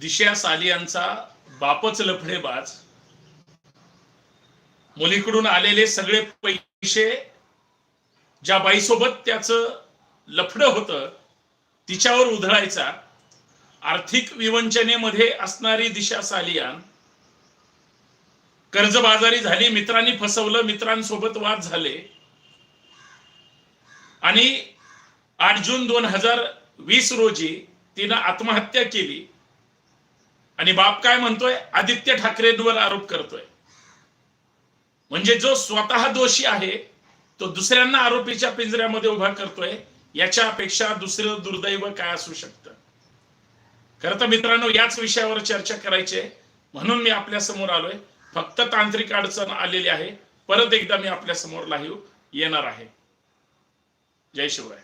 दिशा सालियांचा बापच लफडेबाज. मुलीकडून आलेले सगळे पैसे ज्या बाईसोबत त्याचं लफड होतं तिच्यावर उधळायचा. आर्थिक विवंचनेमध्ये असणारी दिशा सालियान कर्जबाजारी झाली मित्रांनी फसवलं मित्रांसोबत वाद झाले. आणि आठ जून दोन हजार वीस रोजी तिनं आत्महत्या केली. आणि बाप काय म्हणतोय? आदित्य ठाकरेंवर आरोप करतोय. म्हणजे जो स्वतः दोषी आहे तो दुसऱ्यांना आरोपीच्या पिंजऱ्यामध्ये उभा करतोय याच्या अपेक्षा दुसरं दुर्दैव काय असू शकतं? खरं तर मित्रांनो याच विषयावर चर्चा करायची आहे. म्हणून मी आपल्यासमोर आलोय. फक्त तांत्रिक अडचण आलेली आहे. परत एकदा मी आपल्यासमोर लाईव्ह येणार आहे. जय शिवराय.